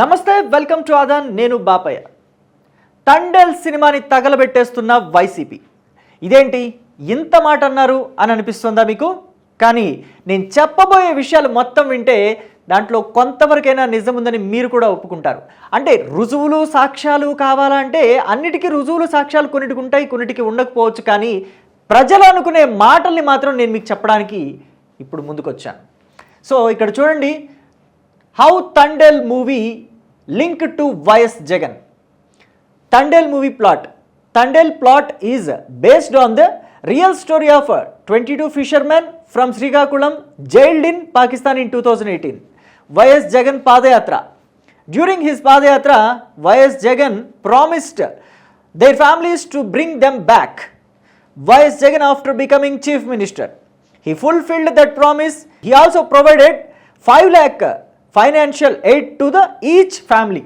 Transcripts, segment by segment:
నమస్తే welcome to Aadan. నేను బాపయ్య. తండేల్ సినిమాని తగలబెట్టేస్తున్న వైసీపీ. ఇదేంటి? ఇంత మాట అన్నారు అని అనిపిస్తుందా మీకు? కానీ నేను చెప్పబోయే విషయాలు మొత్తం వింటే దాంట్లో కొంతవరకైనా నిజం ఉందని మీరు కూడా ఒప్పుకుంటారు. అంటే రుజువులు సాక్ష్యాలు కావాలంటే అన్నిటికీ రుజువులు సాక్ష్యాలు కొన్నిటికి ఉంటాయి కొన్నిటికి ఉండకపోవచ్చు. కానీ ప్రజలు అనుకునే మాటల్ని మాత్రం నేను మీకు చెప్పడానికి ఇప్పుడు ముందుకొచ్చాను. సో ఇక్కడ చూడండి. How Thundel movie linked to Y.S. Jagan? Thundel movie plot. Thundel plot is based on the real story of 22 fishermen from Srikakulam jailed in Pakistan in 2018. Y.S. Jagan Padayatra. During his Padayatra, Y.S. Jagan promised their families to bring them back. Y.S. Jagan after becoming chief minister. He fulfilled that promise. He also provided 5 lakh financial aid to the each family.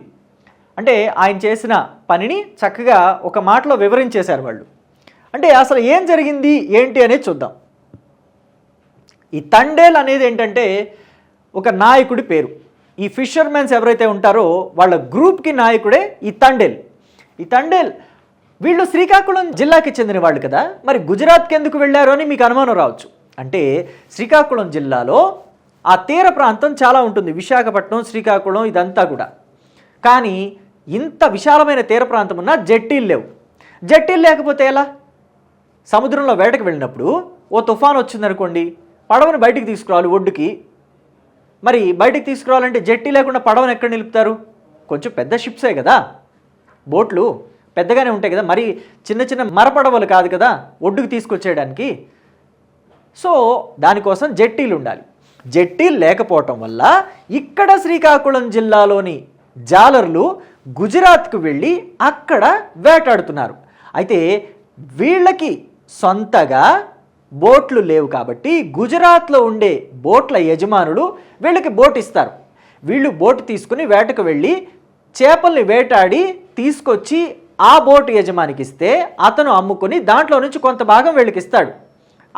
అంటే ఆయన చేసిన పనిని చక్కగా ఒక మాటలో వివరించేశారు వాళ్ళు. అంటే అసలు ఏం జరిగింది ఏంటి అనేది చూద్దాం. ఈ తండేల్ అనేది ఏంటంటే ఒక నాయకుడి పేరు. ఈ ఫిషర్మెన్స్ ఎవరైతే ఉంటారో వాళ్ళ గ్రూప్కి నాయకుడే ఈ తండేల్. ఈ తండేల్ వీళ్ళు శ్రీకాకుళం జిల్లాకి చెందిన వాళ్ళు కదా. మరి గుజరాత్కి ఎందుకు వెళ్ళారు అని మీకు అనుమానం రావచ్చు. అంటే శ్రీకాకుళం జిల్లాలో ఆ తీర ప్రాంతం చాలా ఉంటుంది. విశాఖపట్నం శ్రీకాకుళం ఇదంతా కూడా. కానీ ఇంత విశాలమైన తీర ప్రాంతం ఉన్నా జట్టీలు లేవు. జట్టీలు లేకపోతే ఎలా? సముద్రంలో వేటకు వెళ్ళినప్పుడు ఓ తుఫాన్ వచ్చిందనుకోండి పడవని బయటికి తీసుకురావాలి ఒడ్డుకి. మరి బయటికి తీసుకురావాలంటే జట్టి లేకుండా పడవను ఎక్కడ నిలుపుతారు? కొంచెం పెద్ద షిప్సే కదా. బోట్లు పెద్దగానే ఉంటాయి కదా. మరి చిన్న చిన్న మరపడవలు కాదు కదా ఒడ్డుకు తీసుకొచ్చేయడానికి. సో దానికోసం జట్టీలు ఉండాలి. జట్టి లేకపోవటం వల్ల ఇక్కడ శ్రీకాకుళం జిల్లాలోని జాలర్లు గుజరాత్కు వెళ్ళి అక్కడ వేటాడుతున్నారు. అయితే వీళ్ళకి సొంతగా బోట్లు లేవు కాబట్టి గుజరాత్లో ఉండే బోట్ల యజమానులు వీళ్ళకి బోట్ ఇస్తారు. వీళ్ళు బోట్ తీసుకుని వేటకు వెళ్ళి చేపల్ని వేటాడి తీసుకొచ్చి ఆ బోటు యజమానికి ఇస్తే అతను అమ్ముకుని దాంట్లో నుంచి కొంత భాగం వీళ్ళకి ఇస్తాడు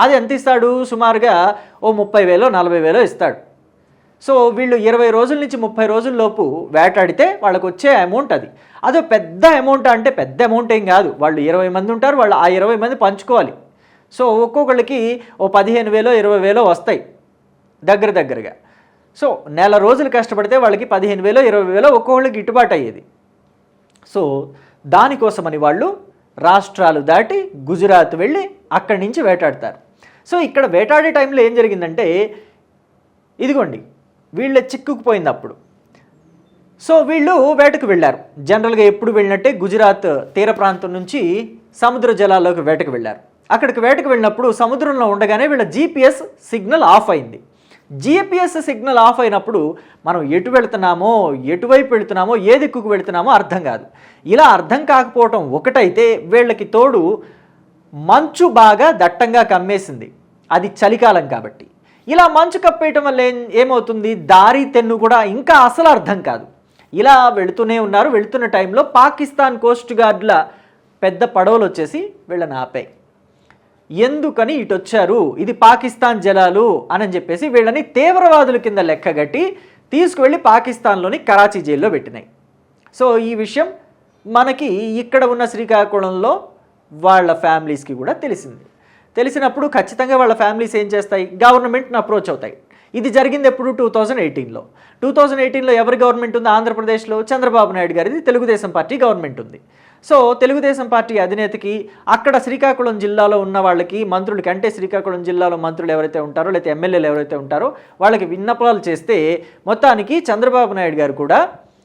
అది ఎంత ఇస్తాడు? సుమారుగా ఓ ముప్పై వేలో నలభై వేలో ఇస్తాడు. సో వీళ్ళు ఇరవై రోజుల నుంచి ముప్పై రోజుల లోపు వేటాడితే వాళ్ళకు వచ్చే అమౌంట్ అది. అదో పెద్ద అమౌంట్ అంటే పెద్ద అమౌంట్ ఏం కాదు. వాళ్ళు ఇరవై మంది ఉంటారు వాళ్ళు ఆ ఇరవై మంది పంచుకోవాలి. సో ఒక్కొక్కళ్ళకి ఓ పదిహేను వేలో ఇరవై వేలో వస్తాయి దగ్గర దగ్గరగా. సో నెల రోజులు కష్టపడితే వాళ్ళకి పదిహేను వేలో ఇరవై వేలో ఒక్కొక్కళ్ళకి గిట్టుబాటు అయ్యేది. సో దానికోసమని వాళ్ళు రాష్ట్రాలు దాటి గుజరాత్ వెళ్ళి అక్కడి నుంచి వేటాడతారు. సో ఇక్కడ వేటాడే టైంలో ఏం జరిగిందంటే ఇదిగోండి వీళ్ళ చిక్కుకుపోయింది అప్పుడు. సో వీళ్ళు వేటకు వెళ్ళారు. జనరల్గా ఎప్పుడు వెళ్ళినట్టే గుజరాత్ తీర ప్రాంతం నుంచి సముద్ర జలాల్లోకి వేటకు వెళ్ళారు. అక్కడికి వేటకు వెళ్ళినప్పుడు సముద్రంలో ఉండగానే వీళ్ళ జీపీఎస్ సిగ్నల్ ఆఫ్ అయింది. జీపీఎస్ సిగ్నల్ ఆఫ్ అయినప్పుడు మనం ఎటు వెళుతున్నామో ఎటువైపు వెళుతున్నామో ఏ దిక్కుకు వెళుతున్నామో అర్థం కాదు. ఇలా అర్థం కాకపోవటం ఒకటైతే వీళ్ళకి తోడు మంచు బాగా దట్టంగా కమ్మేసింది. అది చలికాలం కాబట్టి. ఇలా మంచు కప్పేయటం వల్ల ఏం ఏమవుతుంది? దారి తెన్ను కూడా ఇంకా అసలు అర్థం కాదు. ఇలా వెళుతూనే ఉన్నారు. వెళుతున్న టైంలో పాకిస్తాన్ కోస్ట్ గార్డుల పెద్ద పడవలు వచ్చేసి వీళ్ళని ఆపాయి. ఎందుకని ఇటు వచ్చారు? ఇది పాకిస్తాన్ జలాలు అని చెప్పేసి వీళ్ళని తీవ్రవాదుల కింద లెక్కగట్టి తీసుకువెళ్ళి పాకిస్తాన్లోని కరాచీ జైల్లో పెట్టినాయి. సో ఈ విషయం మనకి ఇక్కడ ఉన్న శ్రీకాకుళంలో వాళ్ళ ఫ్యామిలీస్కి కూడా తెలిసింది. తెలిసినప్పుడు ఖచ్చితంగా వాళ్ళ ఫ్యామిలీస్ ఏం చేస్తాయి? గవర్నమెంట్ని అప్రోచ్ అవుతాయి. ఇది జరిగింది ఎప్పుడు? టూ థౌజండ్ ఎయిటీన్లో. టూ థౌజండ్ ఎయిటీన్లో ఎవరి గవర్నమెంట్ ఉంది? ఆంధ్రప్రదేశ్లో చంద్రబాబు నాయుడు గారిది తెలుగుదేశం పార్టీ గవర్నమెంట్ ఉంది. సో తెలుగుదేశం పార్టీ అధినేతకి అక్కడ శ్రీకాకుళం జిల్లాలో ఉన్న వాళ్ళకి మంత్రులకి అంటే శ్రీకాకుళం జిల్లాలో మంత్రులు ఎవరైతే ఉంటారో లేకపోతే ఎమ్మెల్యేలు ఎవరైతే ఉంటారో వాళ్ళకి విన్నపాలు చేస్తే మొత్తానికి చంద్రబాబు నాయుడు గారు కూడా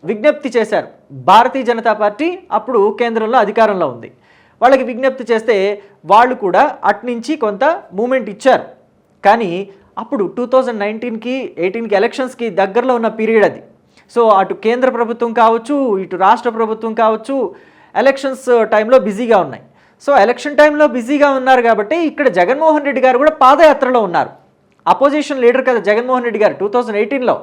విజ్ఞప్తి చేశారు. భారతీయ జనతా పార్టీ అప్పుడు కేంద్రంలో అధికారంలో ఉంది. వాళ్ళకి విజ్ఞప్తి చేస్తే వాళ్ళు కూడా అట్నుంచి కొంత మూమెంట్ ఇచ్చారు. కానీ అప్పుడు టూ థౌజండ్ నైన్టీన్కి ఎయిటీన్కి ఎలక్షన్స్కి దగ్గరలో ఉన్న పీరియడ్ అది. సో అటు కేంద్ర ప్రభుత్వం కావచ్చు ఇటు రాష్ట్ర ప్రభుత్వం కావచ్చు ఎలక్షన్స్ టైంలో బిజీగా ఉన్నాయి. సో ఎలక్షన్ టైంలో బిజీగా ఉన్నారు కాబట్టి ఇక్కడ జగన్మోహన్ రెడ్డి గారు కూడా పాదయాత్రలో ఉన్నారు. అపోజిషన్ లీడర్ కదా జగన్మోహన్ రెడ్డి గారు టూ థౌజండ్ ఎయిటీన్లో.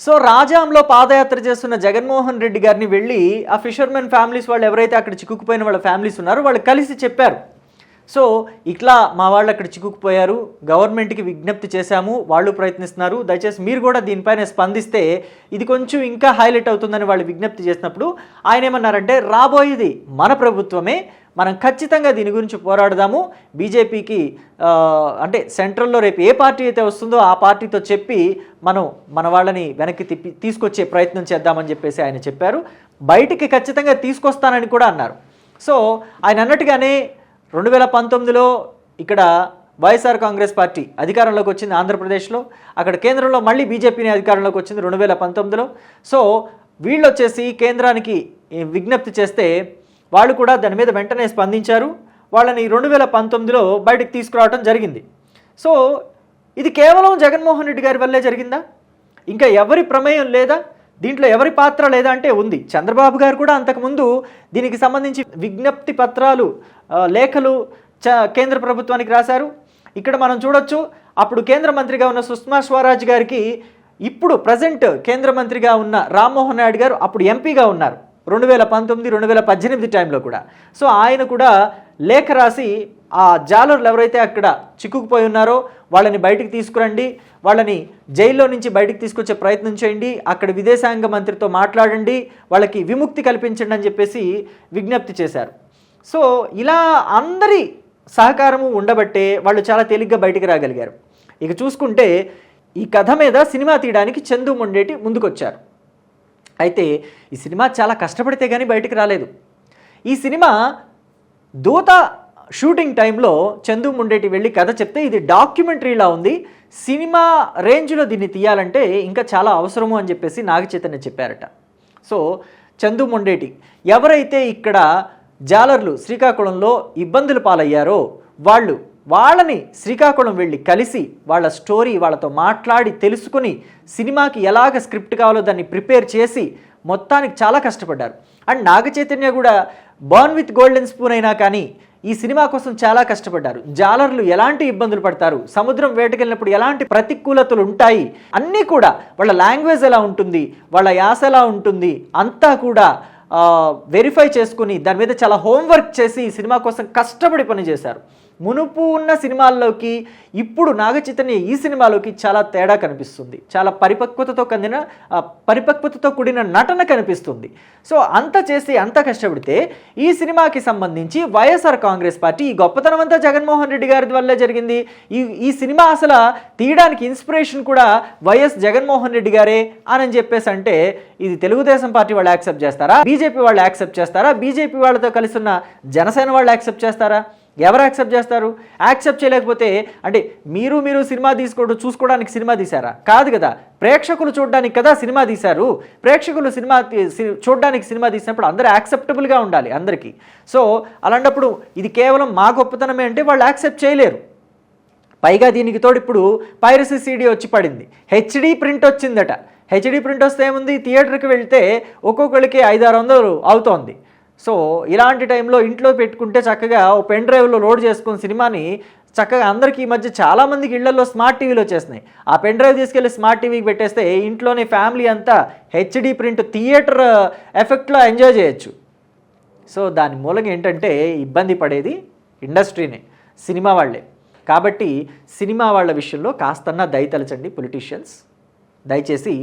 సో రాజాంలో పాదయాత్ర చేస్తున్న జగన్మోహన్ రెడ్డి గారిని వెళ్ళి ఆ ఫిషర్మెన్ ఫ్యామిలీస్ వాళ్ళు ఎవరైతే అక్కడ చిక్కుకుపోయిన వాళ్ళ ఫ్యామిలీస్ ఉన్నారో వాళ్ళు కలిసి చెప్పారు. సో ఇట్లా మా వాళ్ళు అక్కడ చిక్కుకుపోయారు. గవర్నమెంట్కి విజ్ఞప్తి చేశాము. వాళ్ళు ప్రయత్నిస్తున్నారు. దయచేసి మీరు కూడా దీనిపైన స్పందిస్తే ఇది కొంచెం ఇంకా హైలైట్ అవుతుందని వాళ్ళు విజ్ఞప్తి చేసినప్పుడు ఆయన ఏమన్నారంటే రాబోయేది మన ప్రభుత్వమే. మనం ఖచ్చితంగా దీని గురించి పోరాడదాము. బీజేపీకి అంటే సెంట్రల్లో రేపు ఏ పార్టీ అయితే వస్తుందో ఆ పార్టీతో చెప్పి మనం మన వాళ్ళని వెనక్కి తిప్పి తీసుకొచ్చే ప్రయత్నం చేద్దామని చెప్పేసి ఆయన చెప్పారు. బయటికి ఖచ్చితంగా తీసుకొస్తానని కూడా అన్నారు. సో ఆయన అన్నట్టుగానే రెండు వేల పంతొమ్మిదిలో ఇక్కడ వైఎస్ఆర్ కాంగ్రెస్ పార్టీ అధికారంలోకి వచ్చింది ఆంధ్రప్రదేశ్లో. అక్కడ కేంద్రంలో మళ్ళీ బీజేపీని అధికారంలోకి వచ్చింది రెండు వేల పంతొమ్మిదిలో. సో వీళ్ళు వచ్చేసి కేంద్రానికి విజ్ఞప్తి చేస్తే వాళ్ళు కూడా దాని మీద వెంటనే స్పందించారు. వాళ్ళని రెండు వేల పంతొమ్మిదిలో బయటకు తీసుకురావడం జరిగింది. సో ఇది కేవలం జగన్మోహన్ రెడ్డి గారి వల్లే జరిగిందా? ఇంకా ఎవరి ప్రమేయం లేదా? దీంట్లో ఎవరి పాత్ర లేదా అంటే ఉంది. చంద్రబాబు గారు కూడా అంతకుముందు దీనికి సంబంధించి విజ్ఞప్తి పత్రాలు లేఖలు చ కేంద్ర ప్రభుత్వానికి రాశారు. ఇక్కడ మనం చూడొచ్చు అప్పుడు కేంద్ర మంత్రిగా ఉన్న సుష్మా స్వరాజ్ గారికి ఇప్పుడు ప్రజెంట్ కేంద్ర మంత్రిగా ఉన్న రామ్మోహన్ నాయుడు గారు అప్పుడు ఎంపీగా ఉన్నారు. రెండు వేల పంతొమ్మిది రెండు వేల పద్దెనిమిది టైంలో కూడా. సో ఆయన కూడా లేఖ రాసి ఆ జాలర్లు ఎవరైతే అక్కడ చిక్కుకుపోయి ఉన్నారో వాళ్ళని బయటికి తీసుకురండి వాళ్ళని జైల్లో నుంచి బయటికి తీసుకొచ్చే ప్రయత్నం చేయండి అక్కడ విదేశాంగ మంత్రితో మాట్లాడండి వాళ్ళకి విముక్తి కల్పించండి అని చెప్పేసి విజ్ఞప్తి చేశారు. సో ఇలా అందరి సహకారము ఉండబట్టే వాళ్ళు చాలా తేలిగ్గా బయటికి రాగలిగారు. ఇక చూసుకుంటే ఈ కథ మీద సినిమా తీయడానికి చందు మొండేటి ముందుకొచ్చారు. అయితే ఈ సినిమా చాలా కష్టపడితే కానీ బయటికి రాలేదు. ఈ సినిమా దూత షూటింగ్ టైంలో చందు ముండేటి వెళ్ళి కథ చెప్తే ఇది డాక్యుమెంటరీలా ఉంది. సినిమా రేంజ్లో దీన్ని తీయాలంటే ఇంకా చాలా అవసరము అని చెప్పేసి నాగ చైతన్య చెప్పారట. సో చందు ముండేటి ఎవరైతే ఇక్కడ జాలర్లు శ్రీకాకుళంలో ఇబ్బందులు పాలయ్యారో వాళ్ళు వాళ్ళని శ్రీకాకుళం వెళ్ళి కలిసి వాళ్ళ స్టోరీ వాళ్ళతో మాట్లాడి తెలుసుకుని సినిమాకి ఎలాగ స్క్రిప్ట్ కావాలో దాన్ని ప్రిపేర్ చేసి మొత్తానికి చాలా కష్టపడ్డారు. అండ్ నాగ చైతన్య కూడా బర్న్ విత్ గోల్డెన్ స్పూన్ అయినా కానీ ఈ సినిమా కోసం చాలా కష్టపడ్డారు. జాలర్లు ఎలాంటి ఇబ్బందులు పడతారు? సముద్రం వేటకెళ్ళినప్పుడు ఎలాంటి ప్రతికూలతలు ఉంటాయి? అన్నీ కూడా వాళ్ళ లాంగ్వేజ్ ఎలా ఉంటుంది? వాళ్ళ యాస ఎలా ఉంటుంది? అంతా కూడా వెరిఫై చేసుకుని దాని మీద చాలా హోంవర్క్ చేసి ఈ సినిమా కోసం కష్టపడి పనిచేశారు. మునుపు ఉన్న సినిమాల్లోకి ఇప్పుడు నాగ చైతన్య ఈ సినిమాలోకి చాలా తేడా కనిపిస్తుంది. చాలా పరిపక్వతతో కందిన పరిపక్వతతో కూడిన నటన కనిపిస్తుంది. సో అంత చేసి అంత కష్టపడితే ఈ సినిమాకి సంబంధించి వైఎస్ఆర్ కాంగ్రెస్ పార్టీ ఈ గొప్పతనం అంతా జగన్మోహన్ రెడ్డి గారి వల్లే జరిగింది. ఈ ఈ సినిమా అసలు తీయడానికి ఇన్స్పిరేషన్ కూడా వైఎస్ జగన్మోహన్ రెడ్డి గారే అని చెప్పేసి అంటే ఇది తెలుగుదేశం పార్టీ వాళ్ళు యాక్సెప్ట్ చేస్తారా? బీజేపీ వాళ్ళు యాక్సెప్ట్ చేస్తారా? బీజేపీ వాళ్ళతో కలిసి ఉన్న జనసేన వాళ్ళు యాక్సెప్ట్ చేస్తారా? ఎవరు యాక్సెప్ట్ చేస్తారు? యాక్సెప్ట్ చేయలేకపోతే అంటే మీరు మీరు సినిమా తీసుకోవడం చూసుకోవడానికి సినిమా తీశారా? కాదు కదా. ప్రేక్షకులు చూడడానికి కదా సినిమా తీశారు. ప్రేక్షకులు సినిమా చూడడానికి సినిమా తీసినప్పుడు అందరూ యాక్సెప్టబుల్గా ఉండాలి అందరికీ. సో అలాంటప్పుడు ఇది కేవలం మా గొప్పతనమే అంటే వాళ్ళు యాక్సెప్ట్ చేయలేరు. పైగా దీనికి తోడు ఇప్పుడు పైరసీ సీడీ వచ్చి పడింది. హెచ్డి ప్రింట్ వచ్చిందట. హెచ్డి ప్రింట్ వస్తే ఏముంది? థియేటర్కి వెళ్తే ఒక్కొక్కరికి ఐదారు వందలు అవుతోంది. సో ఇలాంటి టైంలో ఇంట్లో పెట్టుకుంటే చక్కగా ఓ పెన్ డ్రైవ్లో లోడ్ చేసుకున్న సినిమాని చక్కగా అందరికీ ఈ మధ్య చాలామందికి ఇళ్ళలో స్మార్ట్ టీవీలు వచ్చేస్తున్నాయి ఆ పెన్ డ్రైవ్ తీసుకెళ్ళి స్మార్ట్ టీవీకి పెట్టేస్తే ఇంట్లోనే ఫ్యామిలీ అంతా హెచ్డి ప్రింట్ థియేటర్ ఎఫెక్ట్లో ఎంజాయ్ చేయొచ్చు. సో దాని మూలంగా ఏంటంటే ఇబ్బంది పడేది ఇండస్ట్రీనే సినిమా వాళ్ళే. కాబట్టి సినిమా వాళ్ళ విషయంలో కాస్తన్నా దయతలచండి పొలిటీషియన్స్. దయచేసి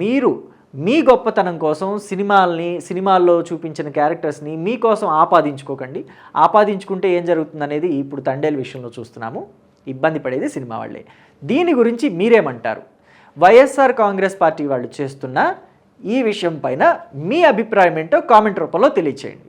మీరు మీ గొప్పతనం కోసం సినిమాల్ని సినిమాల్లో చూపించిన క్యారెక్టర్స్ని మీకోసం ఆపాదించుకోకండి. ఆపాదించుకుంటే ఏం జరుగుతుందనేది ఇప్పుడు తండేల విషయంలో చూస్తున్నాము. ఇబ్బంది పడేది సినిమా వాళ్ళే. దీని గురించి మీరేమంటారు? వైఎస్ఆర్ కాంగ్రెస్ పార్టీ వాళ్ళు చేస్తున్న ఈ విషయం పైన మీ అభిప్రాయం ఏంటో కామెంట్ రూపంలో తెలియచేయండి.